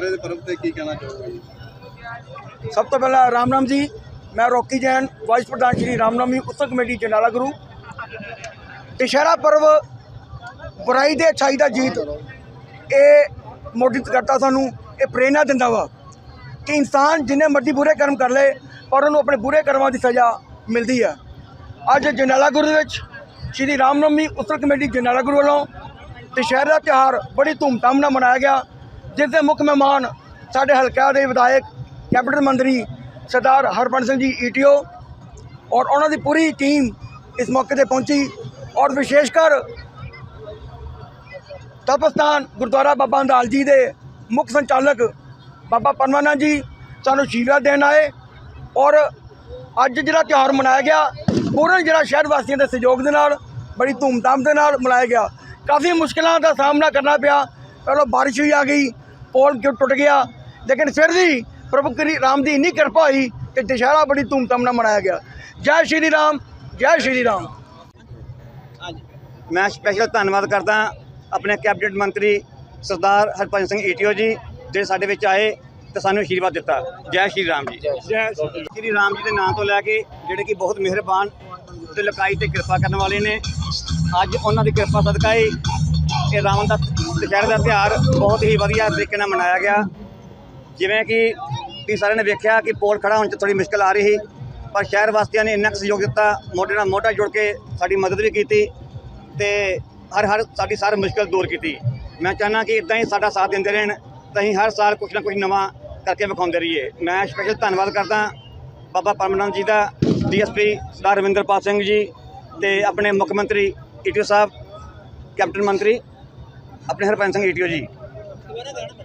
ਕੀ ਕਹਿਣਾ ਚਾਹੋਗੇ? ਜੀ ਸਭ ਤੋਂ ਪਹਿਲਾਂ ਰਾਮ ਰਾਮ ਜੀ, ਮੈਂ ਰੋਕੀ ਜੈਨ, ਵਾਈਸ ਪ੍ਰਧਾਨ ਸ਼੍ਰੀ ਰਾਮਨਾਮੀ ਉਤਸਵ ਕਮੇਟੀ ਜਨਾਲਾ ਗੁਰੂ। ਦੁਸ਼ਹਿਰਾ ਪਰਵ ਬੁਰਾਈ ਦੇ ਅੱਛਾਈ ਦਾ ਜੀਤ, ਇਹ ਮੋਟਿਵ ਕਰਤਾ ਸਾਨੂੰ, ਇਹ ਪ੍ਰੇਰਣਾ ਦਿੰਦਾ ਵਾ ਕਿ ਇਨਸਾਨ ਜਿੰਨੇ ਮਰਜ਼ੀ ਬੁਰੇ ਕਰਮ ਕਰ ਲਏ ਪਰ ਉਹਨੂੰ ਆਪਣੇ ਬੁਰੇ ਕਰਮਾਂ ਦੀ ਸਜ਼ਾ ਮਿਲਦੀ ਹੈ ਅੱਜ ਜਨਾਲਾ ਗੁਰੂ ਦੇ ਵਿੱਚ ਸ਼੍ਰੀ ਰਾਮਨਵਮੀ ਉਤਸਵ ਕਮੇਟੀ ਜਨਾਲਾ ਗੁਰੂ ਵੱਲੋਂ ਦੁਸ਼ਹਿਰਾ ਦਾ ਤਿਉਹਾਰ ਬੜੀ ਧੂਮਧਾਮ ਨਾਲ ਮਨਾਇਆ ਗਿਆ। ਜਿਸ ਦੇ ਮੁੱਖ ਮਹਿਮਾਨ ਸਾਡੇ ਹਲਕਾ ਦੇ ਵਿਧਾਇਕ ਕੈਬਨਿਟ ਮੰਤਰੀ ਸਰਦਾਰ ਹਰਬੰਸ ਸਿੰਘ ਜੀ ਈਟੀਓ ਔਰ ਉਹਨਾਂ ਦੀ ਪੂਰੀ ਟੀਮ ਇਸ ਮੌਕੇ ਤੇ ਪਹੁੰਚੀ ਔਰ ਵਿਸ਼ੇਸ਼ ਕਰ ਤਪਸਥਾਨ ਗੁਰਦੁਆਰਾ ਬਾਬਾ ਅੰਦਾਲ ਜੀ ਦੇ ਮੁੱਖ ਸੰਚਾਲਕ ਬਾਬਾ ਪਰਮਾਨੰਦ ਜੀ ਸਾਨੂੰ ਅਸ਼ੀਰਵਾਦ ਦੇਣ ਆਏ ਔਰ ਅੱਜ ਜਿਹੜਾ ਤਿਉਹਾਰ ਮਨਾਇਆ ਗਿਆ, ਪੂਰਨ ਜਿਹੜਾ ਸ਼ਹਿਰ ਵਾਸੀਆਂ ਦੇ ਸਹਿਯੋਗ ਦੇ ਨਾਲ, ਬੜੀ ਧੂਮਧਾਮ ਦੇ ਨਾਲ ਮਨਾਇਆ ਗਿਆ। ਕਾਫੀ ਮੁਸ਼ਕਲਾਂ ਦਾ ਸਾਹਮਣਾ ਕਰਨਾ ਪਿਆ ਪਹਿਲਾਂ ਬਾਰਿਸ਼ ਵੀ ਆ ਗਈ ਪੋਲ ਕਿਉਂ ਟੁੱਟ ਗਿਆ? ਲੇਕਿਨ ਫਿਰ ਵੀ ਪ੍ਰਭੂ ਕਰੀ ਰਾਮ ਦੀ ਇੰਨੀ ਕਿਰਪਾ ਹੋਈ ਕਿ ਦੁਸ਼ਹਿਰਾ ਬੜੀ ਧੂਮਧਾਮ ਨਾਲ ਮਨਾਇਆ ਗਿਆ। ਜੈ ਸ਼੍ਰੀ ਰਾਮ ਜੈ ਸ਼੍ਰੀ ਰਾਮ। ਮੈਂ ਸਪੈਸ਼ਲ ਧੰਨਵਾਦ ਕਰਦਾ ਆਪਣੇ ਕੈਬਨਿਟ ਮੰਤਰੀ ਸਰਦਾਰ ਹਰਪੰਜ ਸਿੰਘ ਈਟੀਓ ਜੀ ਜਿਹੜੇ ਸਾਡੇ ਵਿੱਚ ਆਏ ਤੇ ਸਾਨੂੰ ਆਸ਼ੀਰਵਾਦ ਦਿੱਤਾ। ਜੈ ਸ਼੍ਰੀ ਰਾਮ ਜੀ। ਜੈ ਸ਼੍ਰੀ ਰਾਮ। ਜੀ ਦੇ ਨਾਮ ਤੋਂ ਲੈ ਕੇ ਜਿਹੜੇ ਕਿ ਬਹੁਤ ਮਿਹਰਬਾਨ ਤੇ ਲਕਾਈ ਤੇ ਕਿਰਪਾ ਕਰਨ ਵਾਲੇ ਨੇ ਅੱਜ ਉਹਨਾਂ ਦੀ ਕਿਰਪਾ ਸਦਕਾ ਹੀ ਇਹ ਰਾਵਣ ਦਾ ਦੁਸ਼ਹਿਰੇ ਦਾ ਤਿਉਹਾਰ ਬਹੁਤ ਹੀ ਵਧੀਆ ਤਰੀਕੇ ਨਾਲ ਮਨਾਇਆ ਗਿਆ। ਜਿਵੇਂ ਕਿ ਤੁਸੀਂ ਸਾਰਿਆਂ ਨੇ ਵੇਖਿਆ ਕਿ ਪੋਲ ਖੜਾ ਹੋਣ 'ਚ ਥੋੜੀ ਮੁਸ਼ਕਲ ਆ ਰਹੀ ਸੀ, ਪਰ ਸ਼ਹਿਰ ਵਾਸੀਆਂ ਨੇ ਇੰਨਾ ਕੁ ਸਹਿਯੋਗ ਦਿੱਤਾ, ਮੋਢੇ ਨਾਲ ਮੋਢਾ ਜੁੜ ਕੇ ਸਾਡੀ ਮਦਦ ਵੀ ਕੀਤੀ ਤੇ ਹਰ ਹਰ ਸਾਡੀ ਸਾਰੀ ਮੁਸ਼ਕਲ ਦੂਰ ਕੀਤੀ। ਮੈਂ ਚਾਹੁੰਦਾ ਕਿ ਇਦਾਂ ਹੀ ਸਾਡਾ ਸਾਥ ਦਿੰਦੇ ਰਹਿਣ, ਤਾਂ ਅਸੀਂ ਹਰ ਸਾਲ ਕੁਝ ਨਾ ਕੁਝ ਨਵਾਂ ਕਰਕੇ ਵਿਖਾਉਂਦੇ ਰਹੀਏ। ਮੈਂ ਸਪੈਸ਼ਲ ਧੰਨਵਾਦ ਕਰਦਾ ਬਾਬਾ ਪਰਮਨੰਦ ਜੀ ਦਾ, ਡੀਐਸਪੀ ਸਰਦਾਰ ਰਵਿੰਦਰਪਾਲ ਸਿੰਘ ਜੀ ਤੇ ਆਪਣੇ ਮੁੱਖ ਮੰਤਰੀ ਈਟੀਓ ਸਾਹਿਬ, ਕੈਪਟਨ ਮੰਤਰੀ ਆਪਣੇ ਹਰਪੰਜ ਸਿੰਘ ਈਟੀਓ ਜੀ।